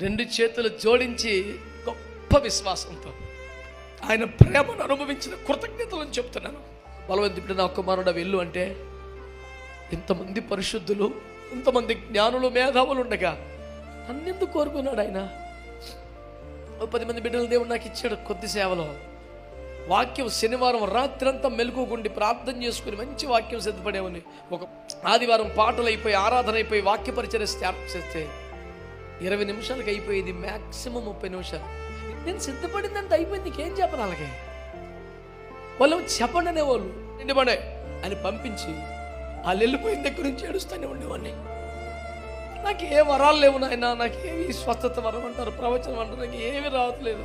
రెండు చేతులు జోడించి గొప్ప విశ్వాసంతో ఆయన ప్రేమను అనుభవించిన కృతజ్ఞతలను చెప్తున్నాను. బలవంతుడు నా కుమారుడు వెళ్ళు అంటే ఇంతమంది పరిశుద్ధులు ఇంతమంది జ్ఞానులు మేధావులు ఉండగా నన్నెందుకు కోరుకున్నాడు ఆయన? పది మంది బిడ్డలు దేవుడు నాకు ఇచ్చాడు కొద్ది సేవలో. వాక్యం శనివారం రాత్రంతా మెలుకుండి ప్రార్థన చేసుకుని మంచి వాక్యం సిద్ధపడేవని ఒక ఆదివారం పాటలు అయిపోయి ఆరాధన అయిపోయి వాక్య పరిచయం చేస్తే ఇరవై నిమిషాలకి అయిపోయేది మ్యాక్సిమం ముప్పై నిమిషాలు. నేను సిద్ధపడిందంత అయిపోయింది నీకేం చెప్పను అలాగే? వాళ్ళు చెప్పండి అనేవాళ్ళు. నిండిపడే పడే అని పంపించి వాళ్ళు వెళ్ళిపోయిన దగ్గర నుంచి ఏడుస్తూనే ఉండేవాడిని. నాకు ఏ వరాలు లేవు నాయన నాకు ఏమి స్వస్థత వరం అంటారు ప్రవచనం అంటారు నాకు ఏమి రావట్లేదు.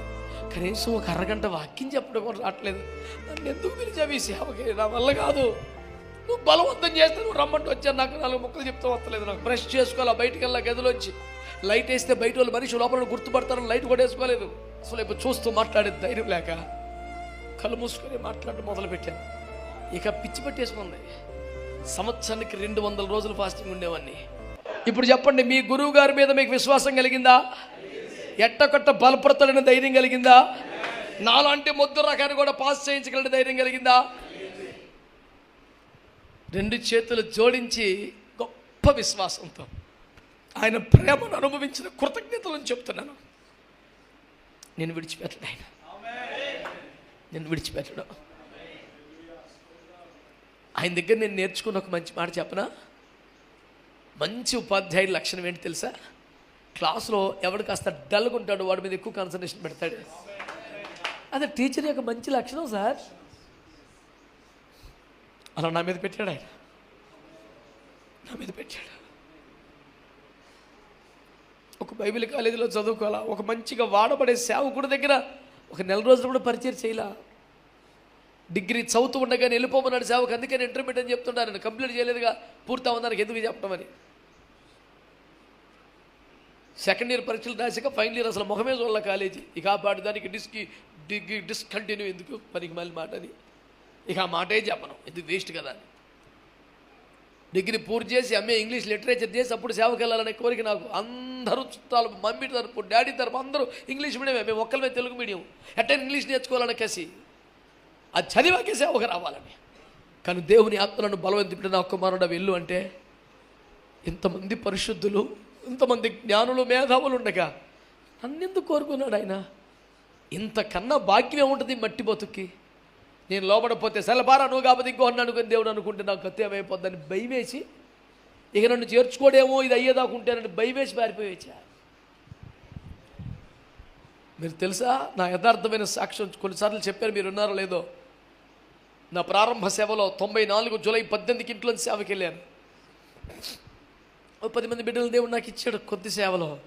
కనీసం ఒక అరగంట వాక్యం చెప్పడం కూడా రావట్లేదు. నన్ను ఎందుకు పిలిచావు ఈ సేవకి నా వల్ల కాదు. నువ్వు బలవంతం చేస్తే నువ్వు రమ్మంటూ వచ్చాను నాకు నాలుగు ముక్కలు చెప్తా వస్తలేదు నాకు. బ్రష్ చేసుకోవాలా బయటికి వెళ్ళా గదిలోంచి? లైట్ వేస్తే బయట వాళ్ళు మనిషి లోపల గుర్తుపడతారని లైట్ కూడా వేసుకోలేదు. అసలు ఇప్పుడు చూస్తూ మాట్లాడే ధైర్యం లేక కళ్ళు మూసుకొని మాట్లాడడం మొదలుపెట్టాను. ఇక పిచ్చి పట్టేసుకుంది. సంవత్సరానికి రెండు వందల రోజులు ఫాస్టింగ్ ఉండేవాడిని. ఇప్పుడు చెప్పండి మీ గురువు గారి మీద మీకు విశ్వాసం కలిగిందా? ఎట్టకొట్ట బలపడతాడని ధైర్యం కలిగిందా? నాలాంటి మొద్దు రకాన్ని కూడా పాస్ చేయించగలని ధైర్యం కలిగిందా? రెండు చేతులు జోడించి గొప్ప విశ్వాసంతో ఆయన ప్రేమను అనుభవించిన కృతజ్ఞతలను చెప్తున్నాను. నేను విడిచిపెట్టడు ఆయన. నేను విడిచిపెట్టడు. ఆయన దగ్గర నేను నేర్చుకున్న ఒక మంచి మాట చెప్పనా? మంచి ఉపాధ్యాయుడి లక్షణం ఏంటి తెలుసా? క్లాస్లో ఎవడు కాస్త డల్గా ఉంటాడు వాడి మీద ఎక్కువ కాన్సన్ట్రేషన్ పెడతాడు. అదే టీచర్ యొక్క మంచి లక్షణం సార్. అలా నా మీద పెట్టాడు ఆయన. నా మీద పెట్టాడు. ఒక బైబిల్ కాలేజీలో చదువుకోవాలా? ఒక మంచిగా వాడబడే సేవకుడి దగ్గర ఒక నెల రోజులు కూడా పరిచయం చేయాలా? డిగ్రీ చదువుతూ ఉండగానే వెళ్ళిపోమన్నాడు సేవకు అందుకని ఇంటర్మీడియట్ అని చెప్తున్నాను నేను కంప్లీట్ చేయలేదుగా. పూర్తి అవుతానికి ఎందుకు చెప్పమని సెకండ్ ఇయర్ పరీక్షలు రాసాక ఫైనల్ ఇయర్ అసలు ముఖమే చూడాల కాలేజీ. ఇక ఆ పాటు దానికి డిస్కి డిగ్రీ డిస్కంటిన్యూ ఎందుకు? పనికి మళ్ళీ మాట అని ఇక ఆ మాటే చెప్పను. ఇది వేస్ట్ కదా అని. డిగ్రీ పూర్తి చేసి ఎంఏ ఇంగ్లీష్ లిటరేచర్ చేసి అప్పుడు సేవకి వెళ్ళాలనే కోరిక నాకు. అందరూ చుట్టాలు మమ్మీ తరపు డాడీ తరపు అందరూ ఇంగ్లీష్ మీడియమే. మేము ఒక్కరిమే తెలుగు మీడియం. ఎట్ట ఇంగ్లీష్ నేర్చుకోవాలనే కసి. అది చదివాకే సేవకు రావాలని. కానీ దేవుని ఆత్మలను బలవంతుడు నా కుమారుడు వెళ్ళు అంటే ఇంతమంది పరిశుద్ధులు ఇంతమంది జ్ఞానులు మేధావులు ఉండగా నన్నెందుకు కోరుకున్నాడు ఆయన? ఇంతకన్నా భాగ్యం ఉంటుంది మట్టి బతుక్కి. నేను లోపడపోతే సెలబారా నువ్వు కాబట్టి ఇంకో అనుకుని దేవుడు అనుకుంటే నాకు కత్తి ఏమైపోద్దని భయమేసి ఇక నన్ను చేర్చుకోడేమో ఇది అయ్యేదాకుంటేనని భయమేసి పారిపోయేచ్చా? మీరు తెలుసా? నా యథార్థమైన సాక్ష్యం కొన్నిసార్లు చెప్పారు మీరు ఉన్నారో లేదో? నా ప్రారంభ సేవలో తొంభై నాలుగు జూలై పద్దెనిమిదికి ఇంట్లో సేవకి వెళ్ళాను. పది మంది బిడ్డలు దేవుడు నాకు ఇచ్చాడు కొద్ది సేవలో.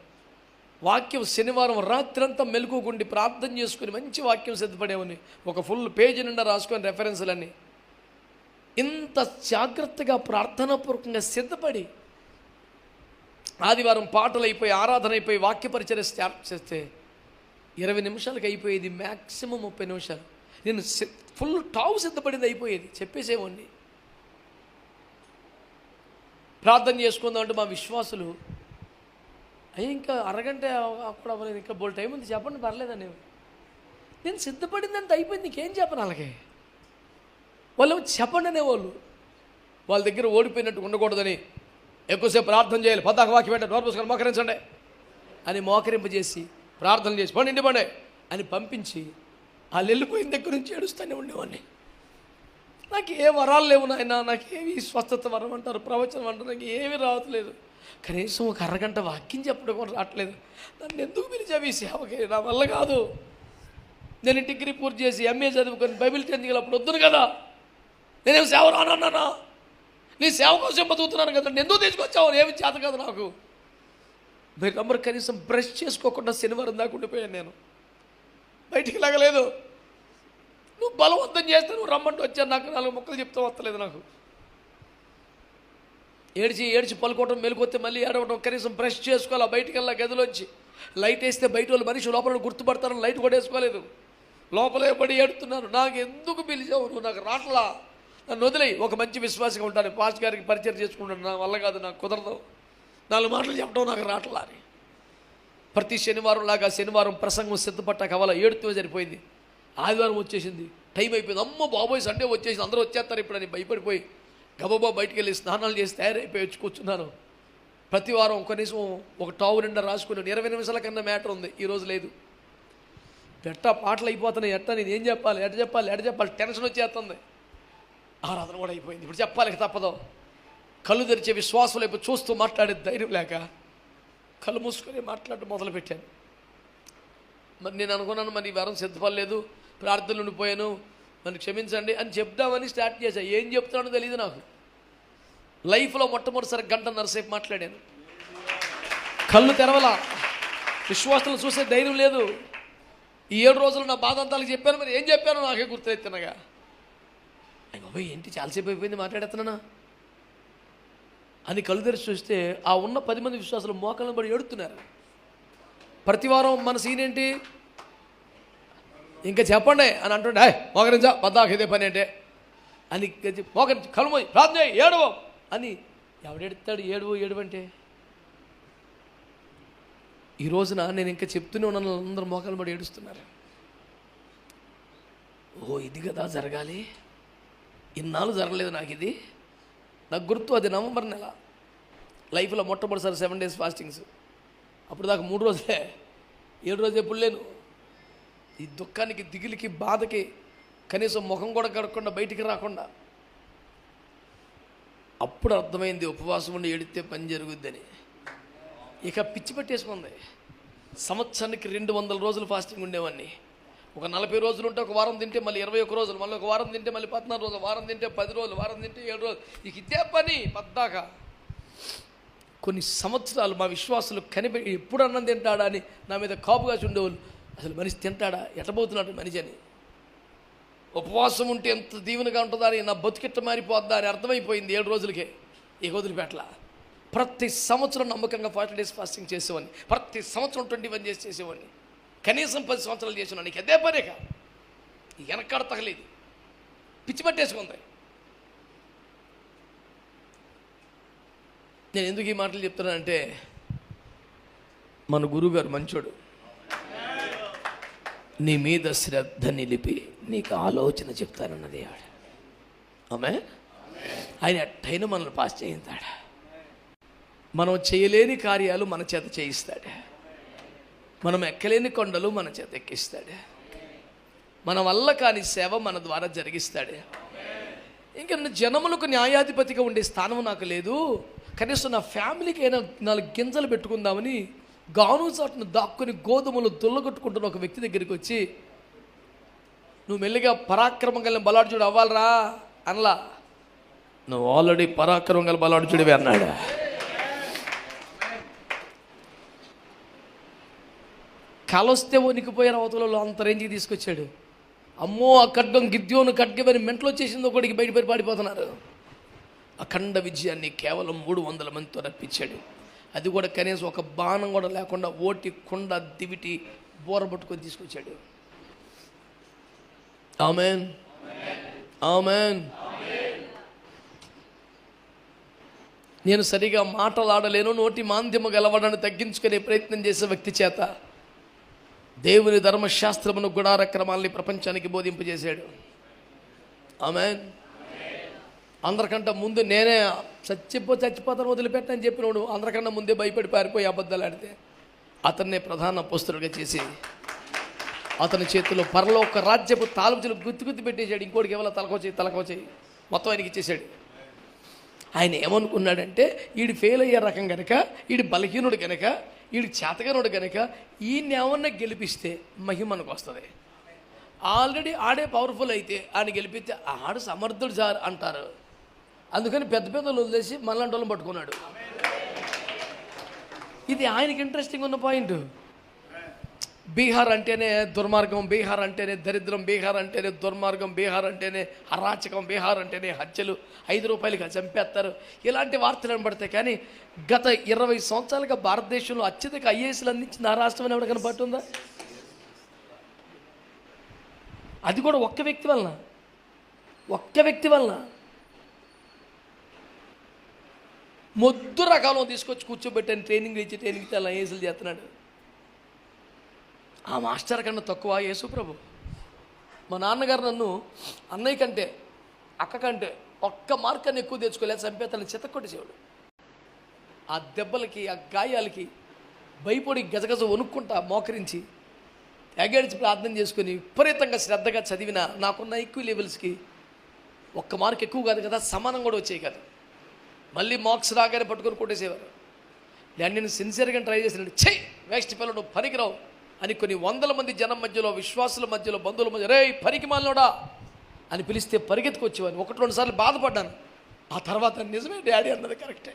వాక్యం శనివారం రాత్రంతా మెలుగుకుండి ప్రార్థన చేసుకుని మంచి వాక్యం సిద్ధపడేవని ఒక ఫుల్ పేజీ నిండా రాసుకొని రెఫరెన్స్లన్నీ ఇంత జాగ్రత్తగా ప్రార్థనాపూర్వకంగా సిద్ధపడి ఆదివారం పాటలు అయిపోయి ఆరాధన అయిపోయి వాక్య పరిచయం స్టార్ట్ చేస్తే ఇరవై నిమిషాలకి అయిపోయేది మ్యాక్సిమం ముప్పై నిమిషాలు. నేను ఫుల్ టావు సిద్ధపడింది అయిపోయేది. చెప్పేసేవాడిని ప్రార్థన చేసుకుందామంటే మా విశ్వాసులు అయ్యి ఇంకా అరగంట అప్పుడు అవ్వలేదు ఇంకా బోల్ టైం ఉంది. చెప్పండి పర్లేదని నేను సిద్ధపడిందంత అయిపోయింది. నీకేం చెప్పను అలాగే వాళ్ళు చెప్పండి అనేవాళ్ళు. వాళ్ళ దగ్గర ఓడిపోయినట్టు ఉండకూడదని ఎక్కువసేపు ప్రార్థన చేయాలి. పతాక వాక్యం పెట్టండి నోరు మోకరించండి అని మోకరింపజేసి ప్రార్థన చేసి పండి ఇంటి పండి అని పంపించి వాళ్ళు వెళ్ళిపోయిన దగ్గర నుంచి ఏడుస్తూనే ఉండేవాడిని. నాకు ఏ వరాలు లేవు నాయన. నాకు ఏమి స్వస్థత వరం అంటారు ప్రవచనం అంటారు నాకు ఏమి రావట్లేదు. కనీసం ఒక అరగంట వాక్యం చెప్పడం కూడా రావట్లేదు. నన్ను ఎందుకు పిలిచావు ఈ సేవకి? నా వల్ల కాదు. నేను డిగ్రీ పూర్తి చేసి ఎంఏ చదువుకొని బైబిల్ టెన్త్ అప్పుడు వద్దును కదా. నేనేం సేవ రానన్నానా? నీ సేవ కోసం బతుకుతున్నాను కదా. నేను ఎందుకు తీసుకొచ్చావు? ఏమి చేత కాదు నాకు. మీరు నమ్మరు కనీసం బ్రష్ చేసుకోకుండా శనివారం దాకా ఉండిపోయాను నేను. బయటికి లాగలేదు. నువ్వు బలవంతం చేస్తే నువ్వు రమ్మంటూ వచ్చాను నాకు నాలుగు ముక్కలు చెప్తా వస్తలేదు నాకు. ఏడ్చి ఏడ్చి పలుకోవడం మెలుకొస్తే మళ్ళీ ఏడవడం కనీసం బ్రష్ చేసుకోవాలా బయటికి వెళ్ళా గదిలోంచి? లైట్ వేస్తే బయట వాళ్ళు మనిషి లోపల గుర్తుపడతారని లైట్ కూడా వేసుకోలేదు. లోపలే పడి ఏడుతున్నాను. నాకు ఎందుకు పిలిచావు నువ్వు? నాకు రాట్లా. నన్ను వదిలేయి. ఒక మంచి విశ్వాసంగా ఉంటాను పాస్ట్ గారికి పరిచయం చేసుకుంటాను నా వల్ల కాదు నాకు కుదరదు. నాలుగు మాటలు చెప్పడం నాకు రాట్లా అని. ప్రతి శనివారం లాగా శనివారం ప్రసంగం సిద్ధపట్టాక అవల ఏడుతో సరిపోయింది ఆదివారం వచ్చేసింది. టైం అయిపోయింది. అమ్మ బాబోయ్ సండే వచ్చేసింది. అందరూ వచ్చేస్తారు ఇప్పుడు అని భయపడిపోయి. గబబా బయటికి వెళ్ళి స్నానాలు చేసి తయారైపోయి వచ్చి కూర్చున్నాను ప్రతి వారం కనీసం ఒక టావు నిండా రాసుకున్నాను ఇరవై నిమిషాల కన్నా మ్యాటర్ ఉంది ఈరోజు లేదు. ఎట్టా పాటలు అయిపోతున్నాయి ఎట్టా నేను ఏం చెప్పాలి ఎట చెప్పాలి ఎట చెప్పాలి టెన్షన్ వచ్చేస్తుంది. ఆరాధన కూడా అయిపోయింది ఇప్పుడు చెప్పాలి తప్పదు. కళ్ళు తెరిచే విశ్వాసం లేపు చూస్తూ మాట్లాడే ధైర్యం లేక కళ్ళు మూసుకొని మాట్లాడటం మొదలుపెట్టాను. మరి నేను అనుకున్నాను మరి ఈ వారం సిద్ధపడలేదు ప్రార్థనలు ఉండిపోయాను నన్ను క్షమించండి అని చెప్దామని స్టార్ట్ చేశా. ఏం చెప్తానో తెలియదు నాకు. లైఫ్లో మొట్టమొదటిసారి గంట నరసేపు మాట్లాడాను. కళ్ళు తెరవలా. విశ్వాసాలు చూసే ధైర్యం లేదు. ఈ ఏడు రోజులు నా బాధ అంతాలకు చెప్పాను మరి ఏం చెప్పానో నాకే గుర్తెత్తినగా అయ్యో ఏంటి చాలాసేపు అయిపోయింది మాట్లాడేస్తున్నానా అని కళ్ళు తెరిచి చూస్తే ఆ ఉన్న పది మంది విశ్వాసాలు మోకాళ్ళని పడి ఏడుతున్నారు. ప్రతివారం మన సీన్ ఏంటి? ఇంకా చెప్పండి అని అంటుండే మోకరించా పద్దాక ఇదే పని అంటే. అని మోకరించి కలుమోయి ప్రార్థన ఏడవ. అని ఎవడెడతాడు ఏడువు ఏడువు అంటే? ఈ రోజున నేను ఇంకా చెప్తూనే ఉన్నాను అందరూ మోకాలు పడి ఏడుస్తున్నారు. ఓ ఇది కదా జరగాలి. ఇన్నాళ్ళు జరగలేదు నాకు ఇది. నాకు గుర్తు అది నవంబర్ నెల. లైఫ్లో మొట్టమొదటిసారి సెవెన్ డేస్ ఫాస్టింగ్స్. అప్పుడు దాకా మూడు రోజులే. ఏడు రోజు ఎప్పుడు లేను. ఈ దుఃఖానికి దిగులికి బాధకి కనీసం ముఖం కూడా కడకుండా బయటికి రాకుండా. అప్పుడు అర్థమైంది ఉపవాసం ఉండి ఏడితే పని జరుగుద్దని. ఇక పిచ్చి పెట్టేసుకుంది. సంవత్సరానికి రెండు వందల రోజులు ఫాస్టింగ్ ఉండేవాడిని. ఒక నలభై రోజులు ఉంటే ఒక వారం తింటే మళ్ళీ ఇరవై ఒక రోజులు మళ్ళీ ఒక వారం తింటే మళ్ళీ పద్నాలుగు రోజులు వారం తింటే పది రోజులు వారం తింటే ఏడు రోజులు. ఇక ఇదే పని పద్దాక కొన్ని సంవత్సరాలు మా విశ్వాసులు కనిపె ఎప్పుడు అన్నం తింటాడా అని నా మీద కాపుగా చూడేవాళ్ళు. అసలు మనిషి తింటాడా? ఎట్టబోతున్నాడు మనిషి అని? ఉపవాసం ఉంటే ఎంత దీవెనగా ఉంటుందా అని నా బతుకిట్ట మారిపోద్దా అని అర్థమైపోయింది ఏడు రోజులకే ఈ వదిలిపెట్ల ప్రతి సంవత్సరం నమ్మకంగా ఫార్టీ డేస్ ఫాస్టింగ్ చేసేవాడిని. ప్రతి సంవత్సరం ట్వంటీ వన్ చేసి చేసేవాడిని. కనీసం పది సంవత్సరాలు చేసిన నీకు అదే పనేక వెనకాడ తగలేదు. పిచ్చి పట్టేసుకుంది. నేను ఎందుకు ఈ మాటలు చెప్తున్నానంటే మన గురువుగారు మంచోడు. నీ మీద శ్రద్ధ నిలిపి నీకు ఆలోచన చెప్తానన్నది ఆవిడ. ఆమె? ఆయన ఎట్టయినా మనల్ని పాస్ చేయించాడు. మనం చేయలేని కార్యాలు మన చేత చేయిస్తాడు. మనం ఎక్కలేని కొండలు మన చేత ఎక్కిస్తాడు. మన వల్ల కాని సేవ మన ద్వారా జరిగిస్తాడు. ఇంకా జనములకు న్యాయాధిపతిగా ఉండే స్థానం నాకు లేదు. కనీసం నా ఫ్యామిలీకి అయినా నాలుగు గింజలు పెట్టుకుందామని గాను చాటును దాక్కుని గోధుమలు దుల్లగొట్టుకుంటున్న ఒక వ్యక్తి దగ్గరికి వచ్చి నువ్వు మెల్లిగా పరాక్రమం కలిగిన బలాడుచుడు అవ్వాలరా అనలా. నువ్వు ఆల్రెడీ పరాక్రమం గల బలాడుచుడివి అన్నాడు. కలొస్తే వణికిపోయిన అవతలలో అంత రేంజ్కి తీసుకొచ్చాడు. అమ్మో ఆ ఖడ్గం గిద్యోను ఖడ్గమని మెంట్లో చేసింది ఒకటికి బయటపడి పాడిపోతున్నారు. అఖండ విజయాన్ని కేవలం మూడు వందల మందితో రప్పించాడు. అది కూడా కనీసం ఒక బాణం కూడా లేకుండా ఓటి కుండ దివిటి బోర పట్టుకొని తీసుకొచ్చాడు. ఆమెన్. ఆమెన్. నేను సరిగా మాటలాడలేను నోటి మాంద్యము గలవడాన్ని తగ్గించుకునే ప్రయత్నం చేసే వ్యక్తి చేత దేవుని ధర్మశాస్త్రమును గుడార క్రమాల్ని ప్రపంచానికి బోధింపజేశాడు. ఆమెన్. అందరికంటే ముందు నేనే చచ్చిపో చచ్చిపోతాను వదిలిపెట్టని చెప్పినోడు అందరికన్నా ముందే భయపడి పారిపోయి అబద్ధాలు ఆడితే అతన్నే ప్రధాన పుస్తుడుగా చేసి అతని చేతిలో పరలోక రాజ్యపు తాలుపులు గుత్తి గుత్తి పెట్టేశాడు. ఇంకోటికి ఎవరో తలకొచ్చి తలకొచ్చి మొత్తం ఆయనకి ఇచ్చేశాడు. ఆయన ఏమనుకున్నాడంటే ఈడు ఫెయిల్ అయ్యే రకం గనక ఈడు బలహీనుడు గనక ఈడు చేతగనుడు గనక ఈయన్ని ఏమన్నా గెలిపిస్తే మహిమనకు వస్తుంది. ఆల్రెడీ ఆడే పవర్ఫుల్ అయితే ఆయన గెలిపిస్తే ఆడు సమర్థుడు సార్ అంటారు. అందుకని పెద్ద పెద్దలు వదిలేసి మనలాంటి వాళ్ళని పట్టుకున్నాడు. ఇది ఆయనకి ఇంట్రెస్టింగ్ ఉన్న పాయింట్ బీహార్ అంటేనే దుర్మార్గం బీహార్ అంటేనే దరిద్రం బీహార్ అంటేనే దుర్మార్గం బీహార్ అంటేనే అరాచకం బీహార్ అంటేనే హత్యలు. ఐదు రూపాయలకి చంపేస్తారు. ఇలాంటి వార్తలు వినబడతాయి కానీ గత ఇరవై సంవత్సరాలుగా భారతదేశంలో అత్యధిక ఐఏఎస్లు అందించిన ఆ రాష్ట్రం ఎవరు కనపడుతుందా? అది కూడా ఒక్క వ్యక్తి వలన. ఒక్క వ్యక్తి వలన. మొద్దు రకాలం తీసుకొచ్చి కూర్చోబెట్టాను ట్రైనింగ్ ఇచ్చి ట్రైనింగ్ ఇచ్చి అలా ఐఏఎస్లు చేస్తున్నాడు. ఆ మాస్టర్ కన్నా తక్కువ యేసు ప్రభు. మా నాన్నగారు నన్ను అన్నయ్య కంటే అక్క కంటే ఒక్క మార్కని ఎక్కువ తెచ్చుకోలేదు చంపేతను చిత్త కొట్టేసేవాడు ఆ దెబ్బలకి ఆ గాయాలకి భయపడి గజగజ వణుక్కుంటా మోకరించి ఎగడిచి ప్రార్థన చేసుకుని విపరీతంగా శ్రద్ధగా చదివిన నాకున్న ఎక్కువ లెవెల్స్కి ఒక్క మార్క్ ఎక్కువ కాదు కదా సమానం కూడా వచ్చేవి కాదు. మళ్ళీ మార్క్స్ రాగానే పట్టుకొని కొట్టేసేవారు. నేను నేను సిన్సియర్గా ట్రై చేసినాడు చెయ్యి వేస్ట్ పిల్లలు నువ్వు పనికిరావు అని కొన్ని వందల మంది జనం మధ్యలో విశ్వాసుల మధ్యలో బంధువుల మధ్య రే పనికి మాలినోడా అని పిలిస్తే పరిగెత్తుకొచ్చేవాడిని. ఒకటి రెండు సార్లు బాధపడ్డాను. ఆ తర్వాత నిజమే డాడీ అన్నది కరెక్టే.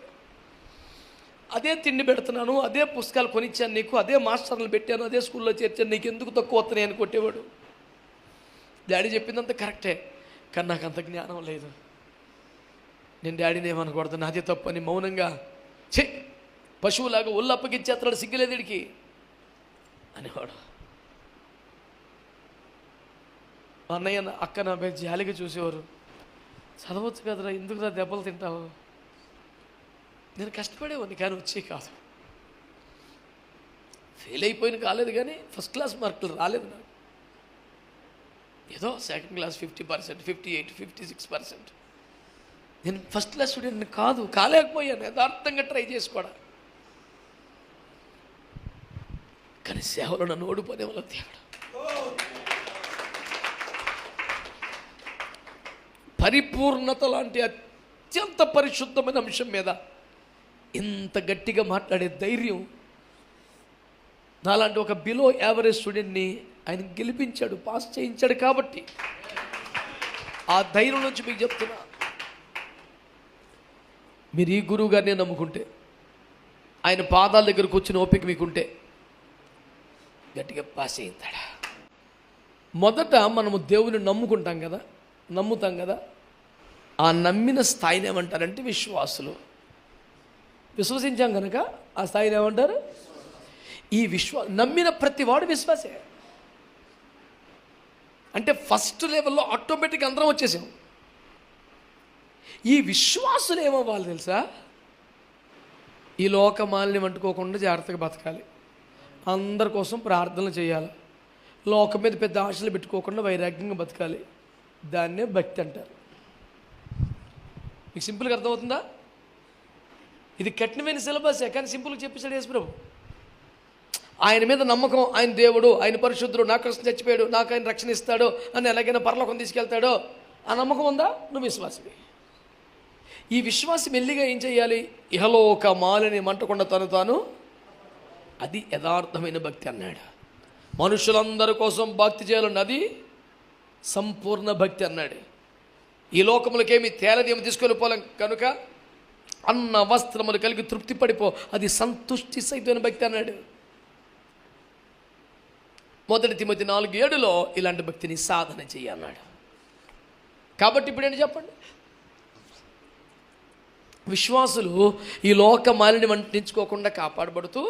అదే తిండి పెడుతున్నాను అదే పుస్తకాలు కొనిచ్చాను నీకు అదే మాస్టర్లు పెట్టాను అదే స్కూల్లో చేర్చాను నీకు ఎందుకు తక్కువ వస్తున్నాయి అని కొట్టేవాడు. డాడీ చెప్పిందంత కరెక్టే కానీ నాకు అంత జ్ఞానం లేదు. నేను డాడీని ఏమనకూడదు నాదే తప్పని మౌనంగా చే పశువులాగా ఒళ్ళు అప్పగిచ్చేస్తున్నాడు సిగ్గులేదిడికి అనేవాడు. మా అన్నయ్య నా- అక్క నా మీద జాలిగా చూసేవారు. చదవచ్చు కదరా ఎందుకురా దెబ్బలు తింటావు? నేను కష్టపడేవాడిని కానీ వచ్చే కాదు. ఫెయిల్ అయిపోయిన కాలేదు కానీ ఫస్ట్ క్లాస్ మార్కులు రాలేదు నాకు. ఏదో second class fifty percent fifty eight fifty six percent. నేను ఫస్ట్ క్లాస్ స్టూడెంట్ని కాదు కాలేకపోయాను యథార్థంగా ట్రై చేసుకోవడం కానీ సేవలో నన్ను ఓడిపోనే వాళ్ళ దేవుడు? పరిపూర్ణత లాంటి అత్యంత పరిశుద్ధమైన అంశం మీద ఇంత గట్టిగా మాట్లాడే ధైర్యం నాలాంటి ఒక బిలో యావరేజ్ స్టూడెంట్ని ఆయన గెలిపించాడు పాస్ చేయించాడు కాబట్టి. ఆ ధైర్యం నుంచి మీకు చెప్తున్నా మీరు ఈ గురువు గారినే నమ్ముకుంటే ఆయన పాదాల దగ్గరకు వచ్చిన ఓపిక మీకుంటే గట్టిగా పాస్ అయిందాడా మొదట మనము దేవుని నమ్ముకుంటాం కదా నమ్ముతాం కదా ఆ నమ్మిన స్థాయిని ఏమంటారంటే విశ్వాసులు. విశ్వసించాం కనుక ఆ స్థాయిని ఏమంటారు? ఈ విశ్వ నమ్మిన ప్రతి వాడు విశ్వాసే. అంటే ఫస్ట్ లెవెల్లో ఆటోమేటిక్ అందరం వచ్చేసాం. ఈ విశ్వాసులు వాళ్ళు తెలుసా? ఈ లోకమాలని వంటుకోకుండా జాగ్రత్తగా బతకాలి. అందరి కోసం ప్రార్థనలు చేయాలి. లోకం మీద పెద్ద ఆశలు పెట్టుకోకుండా వైరాగ్యంగా బతకాలి. దాన్నే భక్తి అంటారు. మీకు సింపుల్గా అర్థమవుతుందా? ఇది కఠినమైన సిలబస్. కానీ సింపుల్గా చెప్పేశాడు యేసు ఆయన మీద నమ్మకం ఆయన దేవుడు ఆయన పరిశుద్ధుడు నా కృష్ణ చచ్చిపోయాడు నాకు ఆయన రక్షణ ఇస్తాడు అని ఎలాగైనా పరలోకం తీసుకెళ్తాడో ఆ నమ్మకం ఉందా? నువ్వు విశ్వాసమే ఈ విశ్వాసం మెల్లిగా ఏం చేయాలి? ఇహలోక మాలని మంటకుండా తను తాను అది యథార్థమైన భక్తి అన్నాడు. మనుషులందరి కోసం భక్తి చేయాలన్నది సంపూర్ణ భక్తి అన్నాడు. ఈ లోకములకేమి తేలదేమి తీసుకొని పోలేం కనుక అన్న వస్త్రములు కలిగి తృప్తి పడిపో అది సంతుష్టి సైతమైన భక్తి అన్నాడు. మొదటి తిమ్మతి నాలుగు ఏడులో ఇలాంటి భక్తిని సాధన చెయ్యి అన్నాడు. కాబట్టి ఇప్పుడు ఏంటి చెప్పండి? విశ్వాసులు ఈ లోక మాలిని వంటించుకోకుండా కాపాడబడుతూ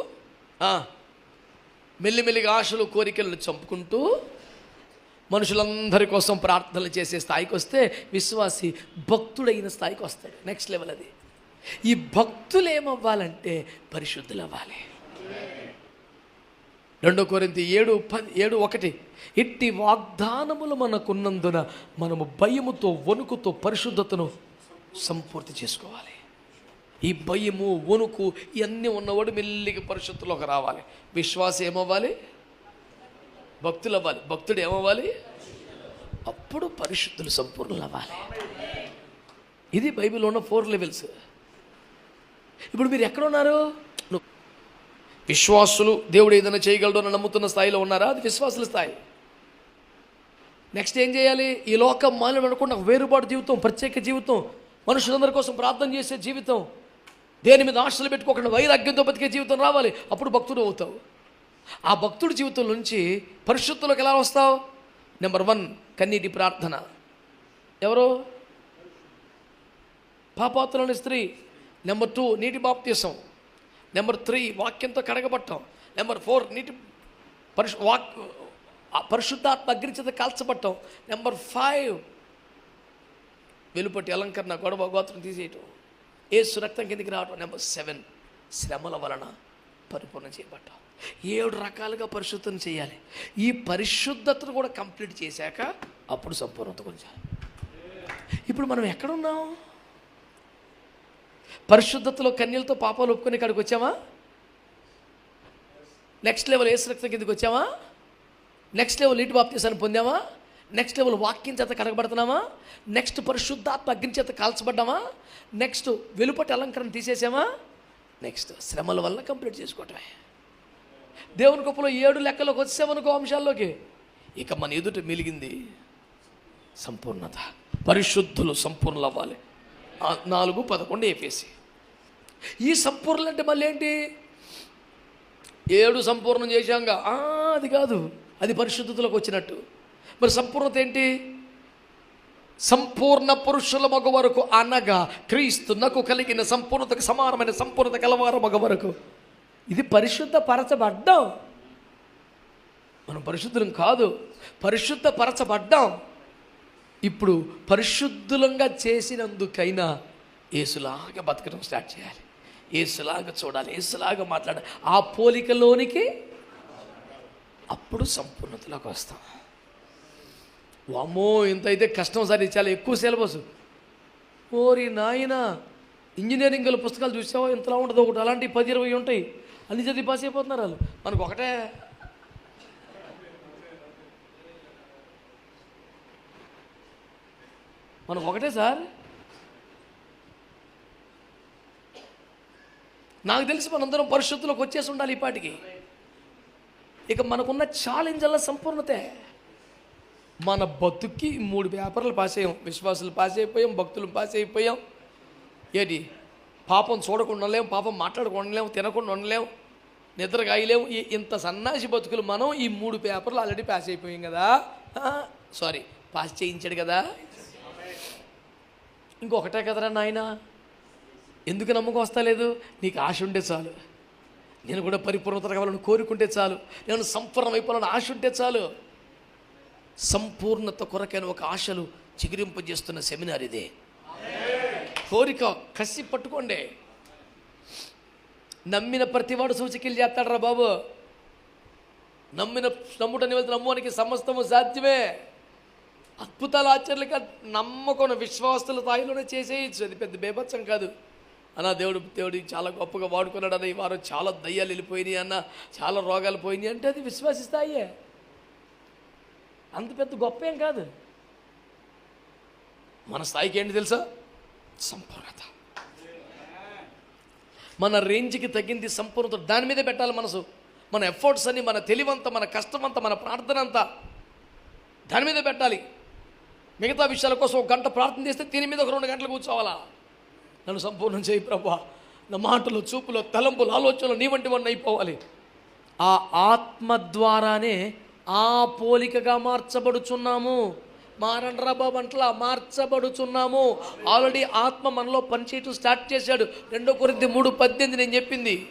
మెల్లిమెల్లిగా ఆశలు కోరికలను చంపుకుంటూ మనుషులందరి కోసం ప్రార్థనలు చేసే స్థాయికి వస్తే విశ్వాసి భక్తుడైన స్థాయికి వస్తాడు. నెక్స్ట్ లెవెల్ అది. ఈ భక్తులు ఏమవ్వాలంటే పరిశుద్ధులు అవ్వాలి రెండో కోరింత ఏడు పది ఏడు ఒకటి. ఇట్టి వాగ్దానములు మనకున్నందున మనము భయముతో వణుకుతో పరిశుద్ధతను సంపూర్తి చేసుకోవాలి. ఈ భయము వణుకు ఇవన్నీ ఉన్నవాడు మెల్లిగి పరిశుద్ధులోకి రావాలి. విశ్వాసం ఏమవ్వాలి భక్తులు అవ్వాలి భక్తుడు ఏమవ్వాలి అప్పుడు పరిశుద్ధులు సంపూర్ణులు అవ్వాలి ఇది బైబిల్లో ఉన్న ఫోర్ లెవెల్స్. ఇప్పుడు మీరు ఎక్కడ ఉన్నారు విశ్వాసులు దేవుడు ఏదైనా చేయగలడు అని నమ్ముతున్న స్థాయిలో ఉన్నారా? అది విశ్వాసుల స్థాయి. నెక్స్ట్ ఏం చేయాలి? ఈ లోకం మాలిన అనుకున్న వేరుబాటు జీవితం ప్రత్యేక జీవితం మనుషులందరి కోసం ప్రార్థన చేసే జీవితం. దేని మీద ఆశలు పెట్టుకోకుండా వైరాగ్యంతో బతికే జీవితం రావాలి? అప్పుడు భక్తుడు అవుతావు. ఆ భక్తుడి జీవితం నుంచి పరిశుద్ధులకు ఎలా వస్తావు? నెంబర్ వన్ కన్నీటి ప్రార్థన. ఎవరు? పాపాతులని స్త్రీ. నెంబర్ టూ నీటి బాప్తీసం. నెంబర్ త్రీ వాక్యంతో కడగబట్టం. నెంబర్ ఫోర్ నీటి పరిశు వాక్ ఆ పరిశుద్ధాత్మ అగ్నిచేత కాల్చబట్టం. నెంబర్ ఫైవ్ వెలుపటి అలంకరణ గొడవ గోత్రం తీసేయటం. ఏ సురక్తం కిందికి రావటం నెంబర్ సెవెన్. శ్రమల వలన పరిపూర్ణ చేయబడ్డాం ఏడు రకాలుగా పరిశుద్ధం చేయాలి. ఈ పరిశుద్ధతను కూడా కంప్లీట్ చేశాక అప్పుడు సంపూర్ణత గురించి ఇప్పుడు మనం ఎక్కడున్నాం? పరిశుద్ధతలో కన్యలతో పాపాలు ఒప్పుకొని ఇక్కడికి వచ్చామా నెక్స్ట్ లెవెల్ ఏ సురక్తం కిందకి వచ్చామా నెక్స్ట్ లెవెల్ నీటి బాప్తీసాన్ని పొందామా నెక్స్ట్ లెవెల్ వాక్యం చేత కడగబడుతున్నామా నెక్స్ట్ పరిశుద్ధాత్మ అగ్ని చేత కాల్చబడ్డామా? నెక్స్ట్ వెలుపటి అలంకరణ తీసేసామా? నెక్స్ట్ శ్రమల వల్ల కంప్లీట్ చేసుకోవటమే. దేవుని గొప్పలో ఏడు లెక్కలోకి వచ్చామనుకో అంశాల్లోకి. ఇక మన ఎదుట మిలిగింది సంపూర్ణత. పరిశుద్ధులు సంపూర్ణలు అవ్వాలి. ఆ నాలుగు పదకొండు ఏపేసి ఈ సంపూర్ణలు అంటే మళ్ళీ ఏంటి? ఏడు సంపూర్ణం చేశాంగా. అది కాదు. అది పరిశుద్ధతలోకి వచ్చినట్టు. మరి సంపూర్ణత ఏంటి? సంపూర్ణ పురుషుల మగ వరకు అనగా క్రీస్తునకు కలిగిన సంపూర్ణతకు సమానమైన సంపూర్ణత కలవారు మగ వరకు. ఇది పరిశుద్ధ పరచబడ్డాం. మనం పరిశుద్ధులం కాదు పరిశుద్ధ పరచబడ్డాం. ఇప్పుడు పరిశుద్ధులంగా చేసినందుకైనా ఏసులాగా బతకడం స్టార్ట్ చేయాలి. ఏసులాగా చూడాలి ఏసులాగా మాట్లాడాలి. ఆ పోలికలోనికి అప్పుడు సంపూర్ణతలోకి వస్తాం. వామ్మో ఇంత అయితే కష్టం సార్ చాలా ఎక్కువ సిలబస్. ఓరి నాయన ఇంజనీరింగ్ పుస్తకాలు చూసావో? ఇంతలా ఉంటుంది ఒకటి అలాంటి పది ఇరవై ఉంటాయి. అన్ని చదివి పాస్ అయిపోతున్నారు వాళ్ళు. మనకు ఒకటే. మనకు ఒకటే సార్. నాకు తెలిసి మనందరం పరిశుద్ధులకు వచ్చేసి ఉండాలి ఈ పాటికి. ఇక మనకున్న ఛాలెంజ్ అలా సంపూర్ణతే. మన బతుక్కి మూడు పేపర్లు పాస్ అయ్యాం విశ్వాసులు పాస్ అయిపోయాం భక్తులు పాస్ అయిపోయాం. ఏంటి? పాపం చూడకుండా లేము పాపం మాట్లాడకుండా ఉండలేం తినకుండా ఉండలేం నిద్ర కాయలేము ఇంత సన్నాసి బతుకులు మనం ఈ మూడు పేపర్లు ఆల్రెడీ పాస్ అయిపోయాం కదా. సారీ పాస్ చేయించాడు కదా. ఇంకొకటే కదరా నాయన ఎందుకు నమ్మకం వస్తలేదు? నీకు ఆశ ఉంటే చాలు. నేను కూడా పరిపూర్ణత కావాలని కోరుకుంటే చాలు. నేను సంపూర్ణం అయిపోవాలని ఆశ ఉంటే చాలు. సంపూర్ణత కొరకైన ఒక ఆశలు చిగురింపజేస్తున్న సెమినార్ ఇదే. కోరిక కసి పట్టుకోండి. నమ్మిన ప్రతివాడు సూచికలు చేస్తాడరా బాబు. నమ్మిన నమ్ముటని వెళ్తే నమ్మువానికి సమస్తము సాధ్యమే. అద్భుతాలు ఆశ్చర్యలుగా నమ్మకం విశ్వాసుల స్థాయిలోనే చేసేయచ్చు. అది పెద్ద బేభత్సం కాదు. అన్న దేవుడు దేవుడు చాలా గొప్పగా వాడుకున్నాడు అన్న ఈ వారం చాలా దయ్యాలు వెళ్ళిపోయినాయి అన్న చాలా రోగాలు పోయినాయి అంటే అది విశ్వాసిస్తాయే అంత పెద్ద గొప్ప ఏం కాదు. మన స్థాయికి ఏంటి తెలుసా? సంపూర్ణత. మన రేంజ్కి తగ్గింది సంపూర్ణత దాని మీదే పెట్టాలి మనసు. మన ఎఫర్ట్స్ అని మన తెలివంత మన కష్టమంతా మన ప్రార్థన అంతా దాని మీద పెట్టాలి. మిగతా విషయాల కోసం ఒక గంట ప్రార్థన చేస్తే దీని మీద ఒక రెండు గంటలు కూర్చోవాలా? నన్ను సంపూర్ణం చేయి ప్రభా. నా మాటలు చూపులు తలంపులు ఆలోచనలు నీ వంటి వాడిని అయిపోవాలి. ఆ ఆత్మ ద్వారానే ఆ పోలికగా మార్చబడుచున్నాము. మారండ్రా బాబు మార్చబడుచున్నాము. ఆల్రెడీ ఆత్మ మనలో పనిచేయటం స్టార్ట్ చేశాడు. రెండో కొరింది మూడు పద్దెనిమిది నేను చెప్పింది.